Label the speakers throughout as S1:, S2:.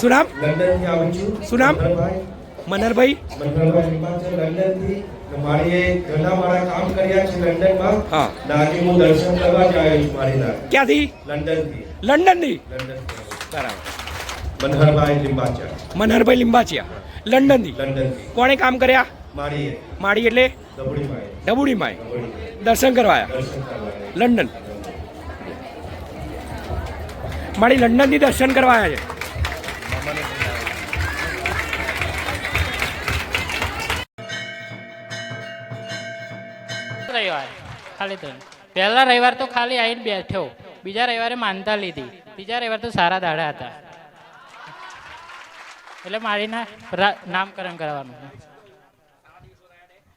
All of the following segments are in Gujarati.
S1: શું નામ?
S2: લંડનથી આવું છું.
S1: શું નામ?
S2: મનહરભાઈ
S1: મનહરભાઈ
S2: મનહરભાઈ લંડનથી. ને ઘણા મારા કામ કર્યા છે લંડનમાં.
S1: હા.
S2: ને હું દર્શન કરવા જ આવ્યો છું મારી ના
S1: ક્યાંથી?
S2: લંડનથી.
S1: લંડનથી?
S2: લંડન
S1: બરાબર.
S2: મનહરભાઈ લિંબાચા
S1: મનહરભાઈ લિંબાચિયા. લંડનથી?
S2: લંડનથી.
S1: કોણે કામ કર્યા?
S2: મારી
S1: માડી એટલે?
S2: દબડીભાઈ
S1: ડબુડીમાં દર્શન
S2: કરવાયા? કરવા આવ્યા.
S1: લંડન. મારી લંડનથી દર્શન કરવા આવ્યા છે.
S3: ખાલી ત્રણ પહેલા રવિવાર તો ખાલી આવીને બેઠો. બીજા રવિવારે માનતા લીધી. બીજા રવિવાર તો સારા દાડા હતા. એટલે મારીના નામકરણ કરવાનું.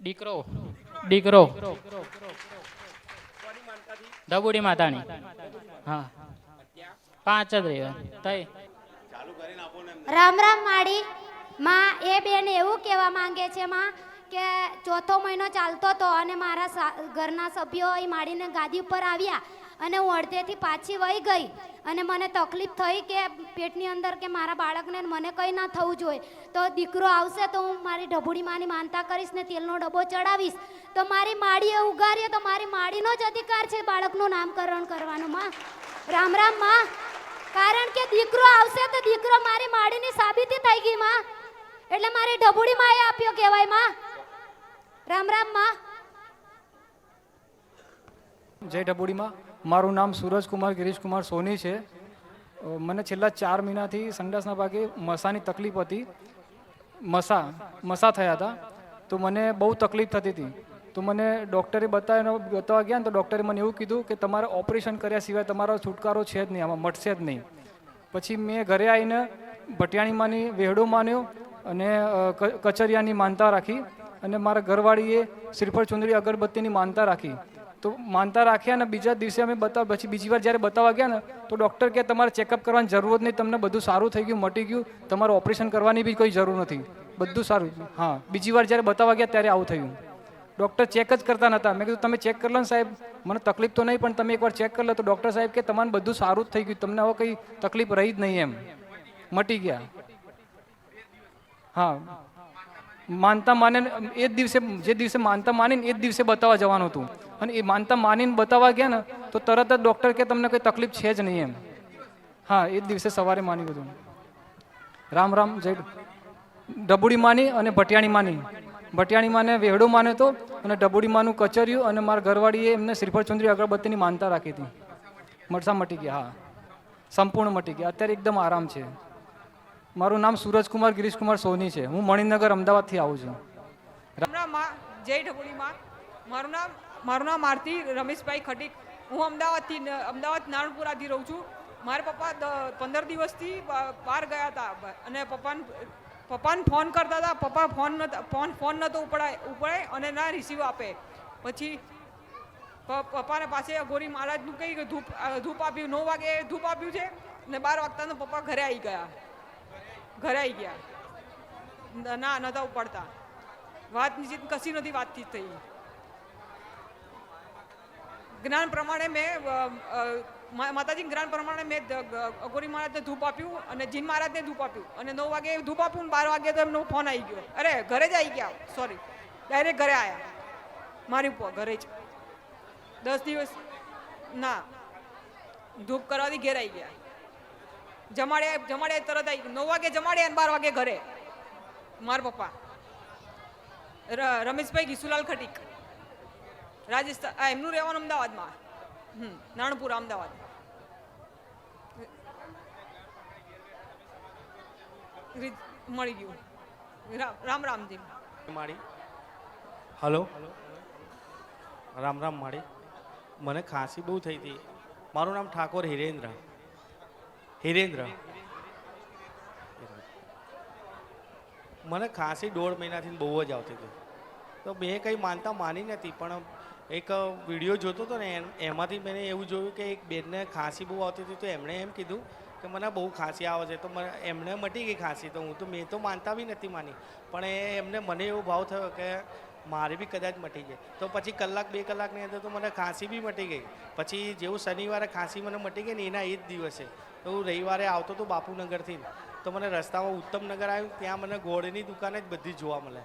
S3: દીકરો. દીકરો. ધબુડી માતાની. હા. પાંચ જ રવિવાર. તઈ.
S4: રામ રામ માડી માં એ બેન એવું કહેવા માંગે છે, માં કે ચોથો મહિનો ચાલતો હતો અને મારા ઘરના સભ્યો એ માડીને ગાદી ઉપર આવ્યા અને હું અડધેથી પાછી વહી ગઈ. અને મને તકલીફ થઈ કે પેટની અંદર કે મારા બાળકને મને કંઈ ના થવું જોઈએ. તો દીકરો આવશે તો હું મારી ઢબુડી માની માનતા કરીશ ને તેલનો ડબ્બો ચડાવીશ. તો મારી માડીએ ઉગારીએ તો મારી માડીનો જ અધિકાર છે બાળકનું નામકરણ કરવાનું, માં. રામ રામ, માં. કારણ કે દીકરો આવશે તો દીકરો મારી માડીની સાબિતી થઈ ગઈ, માં. એટલે મારી ઢબુડી માએ આપ્યો કહેવાય, માં. રામ રામ, માં.
S5: જય ડબુડીમાં. મારું નામ સૂરજકુમાર, ગિરીશકુમાર સોની છે. મને છેલ્લા ચાર મહિનાથી સંડાસના ભાગે મસાની તકલીફ હતી. મસા મસા થયા હતા. તો મને બહુ તકલીફ થતી હતી. તો મને ડૉક્ટરે બતાવ્યા બતાવવા ગયા ને તો ડૉક્ટરે મને એવું કીધું કે તમારે ઓપરેશન કર્યા સિવાય તમારો છુટકારો છે જ નહીં, આમાં મટશે જ નહીં. પછી મેં ઘરે આવીને ભટિયાણીમાંની વેહડો માન્યો અને કચરિયાની માનતા રાખી. અને મારા ઘરવાળીએ શ્રીફળ ચુંદડી અગરબત્તીની માનતા રાખી. તો માનતા રાખ્યા અને બીજા દિવસે અમે બતાવ પછી બીજી વાર જ્યારે બતાવવા ગયા ને, તો ડૉક્ટર કે તમારે ચેકઅપ કરવાની જરૂર જ નહીં, તમને બધું સારું થઈ ગયું, મટી ગયું, તમારે ઓપરેશન કરવાની બી કોઈ જરૂર નથી. બધું સારું, હા. બીજી વાર જ્યારે બતાવવા ગયા ત્યારે આવું થયું. ડૉક્ટર ચેક જ કરતા નહોતા. મેં કીધું, તમે ચેક કરી લો ને સાહેબ, મને તકલીફ તો નહીં, પણ તમે એકવાર ચેક કરી લો તો ડૉક્ટર સાહેબ કે તમારે બધું સારું જ થઈ ગયું, તમને હવે કંઈ તકલીફ રહી જ નહીં એમ. મટી ગયા. હા. માનતા માને એ જ દિવસે, જે દિવસે માનતા માનીને એ જ દિવસે બતાવવા જવાનું હતું. અને એ માનતા માનીને બતાવવા ગયા ને, તો તરત જ ડૉક્ટર કે તમને કોઈ તકલીફ છે જ નહીં એમ. હા, એ જ દિવસે સવારે માની બધું રામ રામ, જય ડબુડી માની અને ભટિયાણી માની. ભટિયાણી માને વેહડો માને તો અને ડબુડી માનું કચર્યું અને મારા ઘરવાળીએ એમને શ્રીફળ ચુંદરી અગરબત્તીની માનતા રાખી હતી. મરસા મટી ગયા, હા. સંપૂર્ણ મટી ગયા. અત્યારે એકદમ આરામ છે. મારું નામ સૂરજકુમાર, ગિરીશકુમાર સોની છે. હું મણિનગર, અમદાવાદથી આવું છું.
S6: માં જય ઢબુડીમાં મારું નામ મારું નામ આરતી રમેશભાઈ ખટીક. હું અમદાવાદથી અમદાવાદ નારણપુરાથી રહું છું. મારા પપ્પા પંદર દિવસથી પાર ગયા હતા. અને પપ્પાને પપ્પાને ફોન કરતા હતા. પપ્પા ફોન નતા ફોન ફોન નહોતો ઉપડાય ઉપડાય અને ના રિસીવ આપે. પછી પપ્પાને પાસે અઘોરી મહારાજનું કંઈ ધૂપ ધૂપ આપ્યું. નવ વાગે ધૂપ આપ્યું છે. ને બાર વાગતાનો પપ્પા ઘરે આવી ગયા. ઘરે આવી ગયા. ના નતા ઉપાડતા. વાત નિશ્ચિત કશી નથી વાતચીત થઈ. જ્ઞાન પ્રમાણે મેં અ, અ, મા- માતાજીના જ્ઞાન પ્રમાણે મેં અઘોરી મહારાજને ધૂપ આપ્યું અને જીન મહારાજને ધૂપ આપ્યું. અને નવ વાગે ધૂપ આપ્યું બાર વાગે તો એમનો ફોન આવી ગયો. અરે ઘરે જ આવી ગયા. સોરી ડાયરેક્ટ ઘરે આવ્યા મારી ઉપર ઘરે જ. દસ દિવસ ના. ધૂપ કરવાથી ઘેર આવી ગયા. જમાડે જમાડે તરત આવી નવ વાગે જમાડે અને બાર વાગે ઘરે. મારા પપ્પા. રમેશભાઈ ઘીસુલાલ ખટીક. રાજસ્થાન એમનું રહેવાનું અમદાવાદમાં. હમ નાણપુર અમદાવાદ. મળી ગયું. રામ રામજી
S7: માળી. હલો. રામ રામ માળી. મને ખાંસી બહુ થઈ હતી. મારું નામ ઠાકોર હિરેન્દ્ર. હિરેન્દ્ર. મને ખાંસી દોઢ મહિનાથી બહુ જ આવતી હતી. તો મેં કંઈ માનતા માની નથી, પણ એક વીડિયો જોતો હતો ને, એમ- એમાંથી મેં એવું જોયું કે એક બેનને ખાંસી બહુ આવતી હતી, તો એમણે એમ કીધું કે મને બહુ ખાંસી આવે છે, તો મને એમને મટી ગઈ ખાંસી, તો હું તો મેં તો માનતા બી નથી માની. પણ એ એમને મને એવો ભાવ થયો કે મારે બી કદાચ મટી જાય. તો પછી કલાક, બે કલાકની અંદર તો મને ખાંસી બી મટી ગઈ. પછી જેવું શનિવારે ખાંસી મને મટી ગઈ ને, એના એ જ દિવસે તો હું રવિવારે આવતો હતો બાપુનગરથી તો મને રસ્તામાં ઉત્તમનગર આવ્યું, ત્યાં મને ગોળની દુકાન જ બધી જોવા મળે.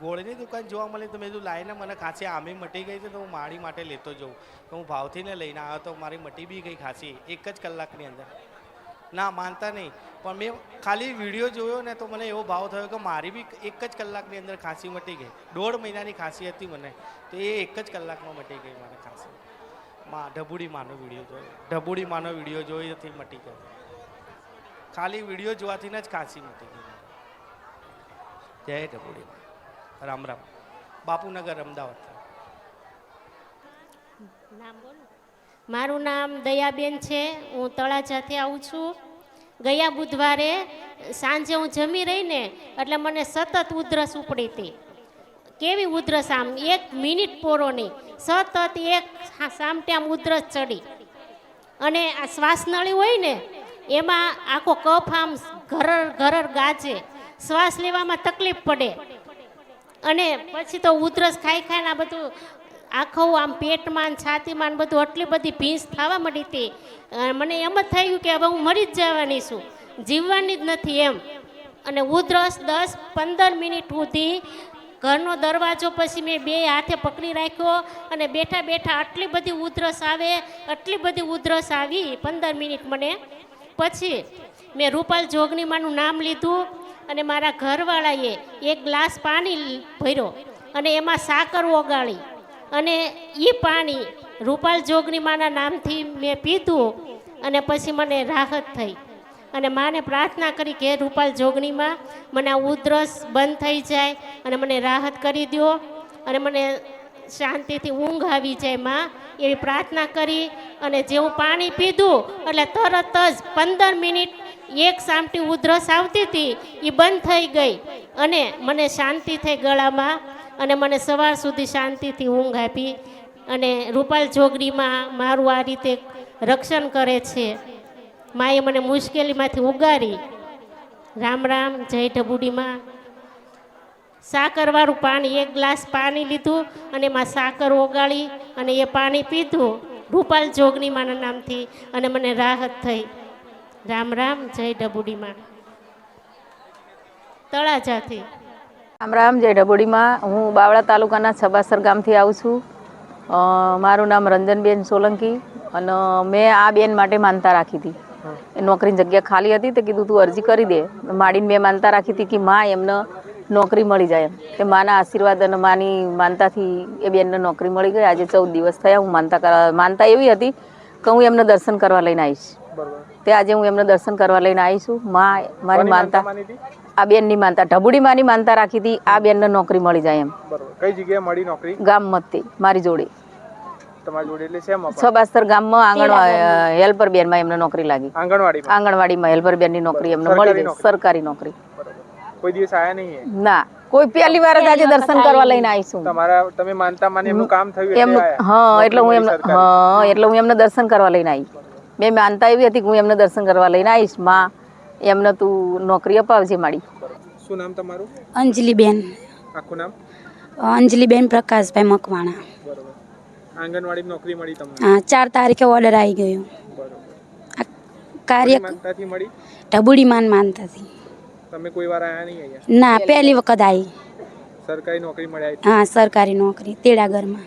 S7: ગોળની દુકાન જોવા મળી તો મેં કીધું લાઈને મને ખાંસી આમે મટી ગઈ છે તો હું મારી માટે લેતો જાઉં. તો હું ભાવથી ને લઈને આવ્યો તો મારી મટી બી ગઈ ખાંસી, એક જ કલાકની અંદર. ના, માનતા નહીં. પણ મેં ખાલી વીડિયો જોયો ને તો મને એવો ભાવ થયો કે મારી બી એક જ કલાકની અંદર ખાંસી મટી ગઈ. દોઢ મહિનાની ખાંસી હતી મને. તો એ એક જ કલાકમાં મટી ગઈ મને ખાંસી. માં ઢબુડી માનો વીડિયો જોયો. ઢબુડી માનો વીડિયો જોયોથી મટી ગયો. ખાલી વીડિયો જોવાથી જ કાંસી મટી ગઈ. જય ઢબુડી રામ રામ. બાપુનગર, અમદાવાદ.
S8: મારું નામ દયાબેન છે. હું તળાજાથી આવું છું. ગયા બુધવારે સાંજે હું જમી રહીને, એટલે મને સતત ઉધરસ ઉપડી હતી. કેવી ઉધરસ આમ એક મિનિટ પોરો નહીં. સતત એક સામટે આમ ઉધરસ ચડી. અને આ શ્વાસનળી હોય ને, એમાં આખો કફ આમ ઘરર ઘરર ગાજે. શ્વાસ લેવામાં તકલીફ પડે. અને પછી તો ઉધરસ ખાઈ ખાઈને આ બધું આખું આમ પેટમાં છાતીમાં બધું આટલી બધી ભીંસ થવા મળી હતી. મને એમ જ થયું કે હવે હું મરી જ જવાની છું. જીવવાની જ નથી એમ. અને ઉધરસ દસ પંદર મિનિટ સુધી ઘરનો દરવાજો પછી મેં બે હાથે પકડી રાખ્યો અને બેઠા બેઠા આટલી બધી ઉધરસ આવે, આટલી બધી ઉધરસ આવી પંદર મિનિટ મને. પછી મેં રૂપાલ જોગણીમાનું નામ લીધું અને મારા ઘરવાળાએ એક ગ્લાસ પાણી ભર્યો અને એમાં સાકર ઓગાળી અને એ પાણી રૂપાલ જોગણીમાના નામથી મેં પીધું અને પછી મને રાહત થઈ. અને માને પ્રાર્થના કરી કે રૂપાલ જોગણીમાં મને આ ઉધરસ બંધ થઈ જાય અને મને રાહત કરી દો અને મને શાંતિથી ઊંઘ આવી જાય માં, એવી પ્રાર્થના કરી અને જેવું પાણી પીધું, એટલે તરત જ પંદર મિનિટ એક સામટી ઉધરસ આવતી હતી એ બંધ થઈ ગઈ અને મને શાંતિ થઈ ગળામાં અને મને સવાર સુધી શાંતિથી ઊંઘ આપી અને રૂપાલ જોગડીમાં મારું આ રીતે રક્ષણ કરે છે. માએ મને મુશ્કેલીમાંથી ઉગારી. રામ રામ, જય ઢબુડીમાં. સાકરવાળું પાણી, એક ગ્લાસ પાણી લીધું અને એમાં સાકર ઓગાળી અને એ પાણી પીધું. રૂપાલ જોગણીમાના નામથી અને મને રાહત થઈ. રામ રામ, જય ઢબુડીમાં. તળાજાથી.
S9: રામ રામ, જય ઢબુડીમાં. હું બાવળા તાલુકાના છબાસર ગામથી આવું છું. મારું નામ રંજનબેન સોલંકી અને મેં આ બેન માટે માનતા રાખી હતી. નોકરીની જગ્યા ખાલી હતી તે કીધું તું અરજી કરી દે. માડીને મેં માનતા રાખી હતી કે માં એમને નોકરી મળી જાય એમ. તે માના આશીર્વાદ અને માની માનતાથી એ બેનને નોકરી મળી ગઈ. આજે ચૌદ દિવસ થયા હું માનતા કરવા માનતા એવી હતી કે હું એમને દર્શન કરવા લઈને આવીશ. તે આજે હું એમને દર્શન કરવા લઈને આવીશું માં મારી માનતા આ બેનની માનતા ઢબુડી માની માનતા રાખી હતી આ બેનને નોકરી મળી જાય એમ.
S10: કઈ જગ્યાએ મળી નોકરી?
S9: ગામ મતથી મારી જોડે.
S10: તમારી જોડે એટલે શેમાં
S9: સબાસ્તર બાસ્તર ગામમાં આંગણવાડી હેલ્પર બેનમાં એમને નોકરી લાગી.
S10: આંગણવાડીમાં?
S9: આંગણવાડીમાં હેલ્પર બેનની નોકરી એમને મળી ગઈ. સરકારી નોકરી.
S10: કોઈ દિવસ આયા નહીં
S9: ના. કોઈ પહેલી વાર જ આજે દર્શન કરવા લઈને આવીશું
S10: તમારા તમે માનતા માને એમનું કામ થયું એટલે
S9: એમનું હા એટલે હું એમને હા એટલે હું એમને દર્શન કરવા લઈને આવી મેં માનતા એવી હતી કે હું એમને દર્શન કરવા લઈને આવીશમાં એમને તું નોકરી અપાવજે માડી
S10: શું નામ તમારું?
S11: અંજલિબેન.
S10: આખું નામ?
S11: અંજલિબેન પ્રકાશભાઈ મકવાણા.
S10: બરોબર. આંગણવાડી નોકરી મળી તમને?
S11: હા ચાર તારીખે ઓર્ડર આવી ગયો. આ કાર્ય
S10: માનતાથી મળી?
S11: ઢબુડી માન માનતા હતી
S10: તમે કોઈ વાર આયા નહીં અહીંયા?
S11: ના પહેલી વખત આવી
S10: સરકારી નોકરી મળ્યા
S11: હા સરકારી નોકરી તેડાગરમાં.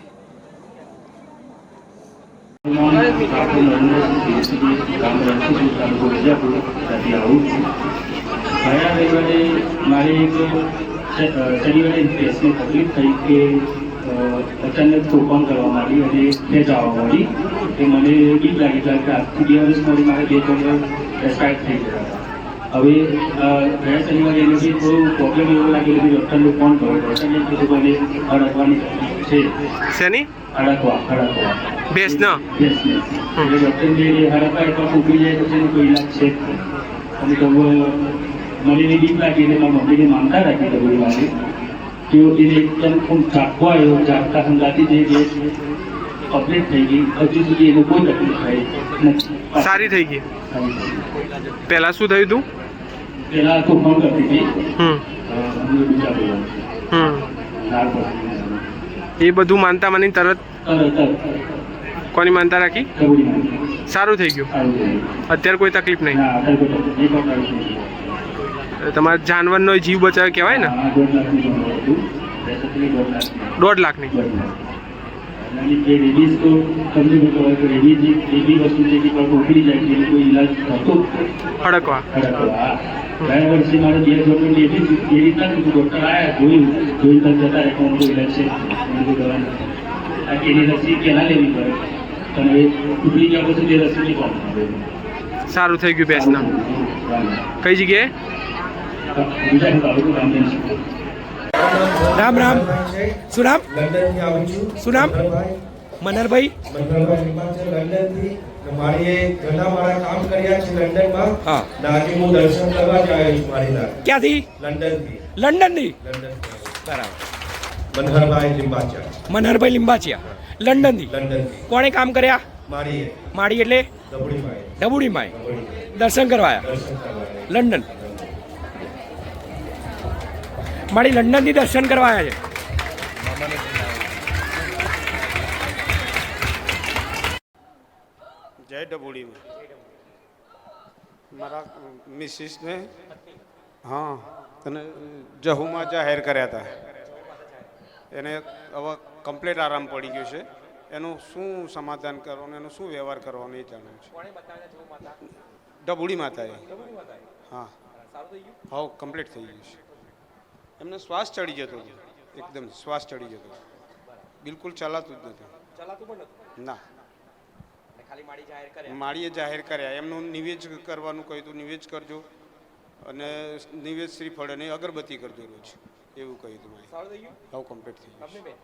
S12: ગયા રવિવારે મારે એક શનિવારે તકલીફ થઈ કે અચાનક તોફાન કરવા માંડી અને ખેંચ આવવા માંડી. એ મને બીક લાગી કારણ કે આજથી બે વર્ષ મારે બે ત્રણ એક્સપાયર થઈ ગયા હવે ગયા શનિવારે એને બી થોડું પ્રોબ્લેમ એવો લાગેલો કે ડૉક્ટરને ફોન કર્યો. ડૉક્ટરને કીધું મને અડકવાની છે.
S1: શેની?
S12: અડકવા અડકવા.
S1: ભેંસના?
S12: બેસ એટલે ડૉક્ટરને હડકવા ઉકળી જાય એનો કોઈ ઈલાજ છે અને તો મને બીક લાગી એટલે મારા મમ્મીને માનતા રાખી તો બધી તો એને એકદમ ઝાપકો આવ્યો સંગાતી ગેસ કમ્પ્લીટ થઈ ગઈ હજુ સુધી એનું કોઈ તકલીફ થઈ નથી
S1: સારી થઈ ગઈ. પહેલાં શું થયું હતું
S12: પહેલા તો? ફોન કરતી હતી અમને બીજા બોલવા
S1: એ બધું માનતા માની તરત કોની માનતા રાખી? થઈ
S12: સારું થઈ ગયું.
S1: અત્યારે કોઈ તકલીફ નહીં. તમારા જાનવરનો જીવ બચાવ કહેવાય ને?
S12: દોઢ લાખનું. રેબીઝ તો તમને ખબર કે રેબીઝ એવી વસ્તુ છે કે કોઈ ઉકળી જાય છે કોઈ ઈલાજ થતો
S1: હડકવા.
S12: ખરેખર ગયા વર્ષે મારે બે જોડે લેવી એ રીતના ડૉક્ટર આવ્યા જોયું. જોઈ તરત જતા રહે કોણ કોઈ ઇલાજ છે દવા આ એની રસી પહેલાં લેવી પડે. પણ ઉકળી ગયા પછી એ રસી કોણ
S1: સારું થઈ ગયું ભેંસના કઈ જગ્યાએ?
S2: રામ રામ. શું નામ શું નામ?
S13: મનહરભાઈ.
S2: ક્યાંથી?
S13: લંડનથી.
S2: બરાબર
S13: મનહરભાઈ
S2: લિંબાચિયા. લંડનથી કોણે કામ કર્યા? માળી એટલે? ડબુડી
S13: માય
S2: દર્શન કરવા
S13: દર્શન કરવા આવ્યા.
S2: લંડન. મારી લંડનથી દર્શન કરવા આવ્યા છે.
S14: જય ડબુડીમાં. મારા મિસિસને હા તને જહુમાં જાહેર કર્યા હતા. એને હવે કમ્પ્લીટ આરામ પડી ગયો છે. એનું શું સમાધાન કરવાનું એનો શું વ્યવહાર કરવાનો એ જાણવું છે. ડબુડી માતાએ. હા. હા કમ્પ્લીટ થઈ ગયું છે. એમને શ્વાસ ચડી જતો હતો. એકદમ શ્વાસ ચડી જતો બિલકુલ ચલાતું જ નથી ના. માળીએ જાહેર કર્યા? એમનું નિવેજ કરવાનું કહ્યું હતું નિવેજ કરજો. અને નિવેજ શ્રીફળ અને અગરબત્તી કરજો રોજ. એવું કહ્યું હતું હવે કમ્પ્લીટ થઈ ગયું.